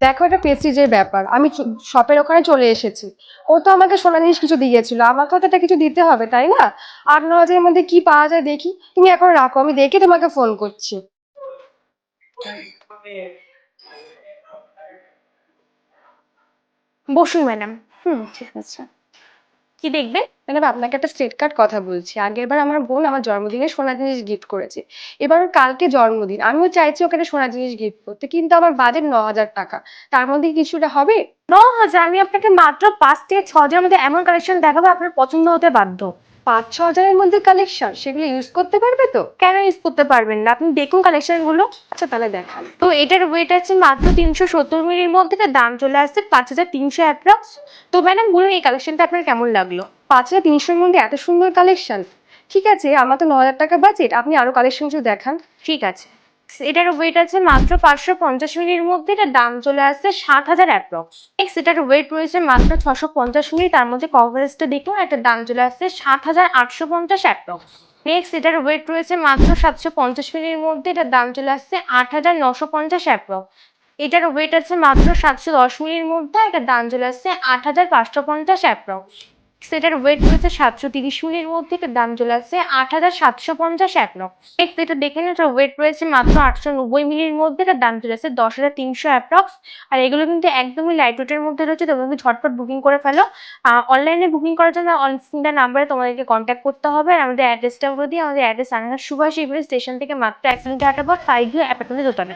দেখো এটা প্রেস্টিজের ব্যাপার। আমি শপের ওখানে চলে এসেছি। ও তো আমাকে সোনা জিনিস কিছু দিয়েছিল। আমাকে তো এটা কিছু দিতে হবে, তাই না? আট, ন হাজারের মধ্যে কি পাওয়া যায় দেখি। তুমি এখন রাখো, আমি দেখে তোমাকে ফোন করছি। বসুন ম্যাডাম। হুম, ঠিক আছে। কি দেখবেন? ম্যাডাম আপনাকে একটা স্ট্রেট কার্ড কথা বলছি। আগের বার আমার বোন আমার জন্মদিনে সোনা জিনিস গিফট করেছে। এবার কালকে জন্মদিন। আমিও চাইছি ওকে একটা সোনা জিনিস গিফট করতে, কিন্তু আমার বাজেট ন হাজার টাকা। তার মধ্যে কিছুটা হবে? ন হাজার আমি আপনাকে মাত্র পাঁচ থেকে ছ হাজার মধ্যে এমন কালেকশন দেখাবো, আপনার পছন্দ হতে বাধ্য। পাঁচ ছ হাজারের মধ্যে কালেকশন সেগুলো ইউজ করতে পারবে তো? কেন ইউজ করতে পারবেন না? আপনি দেখুন কালেকশনগুলো। আচ্ছা তাহলে দেখান। তো এটার ওয়েট আছে মাত্র তিনশো সত্তর মিনিটের মধ্যে দাম চলে আসছে পাঁচ হাজার তিনশো অ্যাপ্রক্স তো ম্যাডাম বলুন এই কালেকশনটা আপনার কেমন লাগল? পাঁচ হাজার তিনশোর মধ্যে এত সুন্দর কালেকশন ঠিক আছে আমার তো ন হাজার টাকা বাজেট আপনি আরও কালেকশন কিছু দেখান। ঠিক আছে। এটার ওয়েট আছে মাত্র পাঁচশো পঞ্চাশ মিলির মধ্যে, এটার দাম চলে আসছে সাত হাজার অ্যাপ্রক্স নেক্সট এটার ওয়েট রয়েছে মাত্র ছশো পঞ্চাশ মিলি, তার মধ্যে কভারেজটা দেখুন, এটার দাম চলে আসছে সাত হাজার আটশো পঞ্চাশ অ্যাপ্রক্স নেক্সট এটার ওয়েট রয়েছে মাত্র সাতশো পঞ্চাশ মিলির মধ্যে, এটার দাম চলে আসছে আট হাজার নশো পঞ্চাশ অ্যাপ্রক্স এটার ওয়েট আছে মাত্র সাতশো দশ মিলির মধ্যে, এটার দাম চলে আসছে আট হাজার পাঁচশো পঞ্চাশ অ্যাপ্রক্স সেটার ওয়েট রয়েছে সাতশো তিরিশ মিলির মধ্যে, এটার দাম চলে আসছে আট হাজার সাতশো পঞ্চাশ অ্যাপ্রক্স নেক্সট এটা দেখে নিন, এটার ওয়েট রয়েছে মাত্র আটশো নব্বই মিলির মধ্যে, এটার দাম চলে আসছে দশ হাজার তিনশো অ্যাপ্রক্স আর এগুলো কিন্তু একদমই লাইট ওয়েটের মধ্যে রয়েছে, তোমরা কিন্তু ঝটপট বুকিং করে ফেলো। অনলাইনে বুকিং করার জন্য অনস্ক্রিনটা নাম্বারে তোমাদেরকে কন্ট্যাক্ট করতে হবে। আর আমাদের অ্যাড্রেসটা বলে দিই, আমাদের address Anaghat Subhash avenue station থেকে মাত্র এক কিলোমিটার হাঁটার পর ফাইভ জিরো অ্যাপার্টমেন্টে দোকানে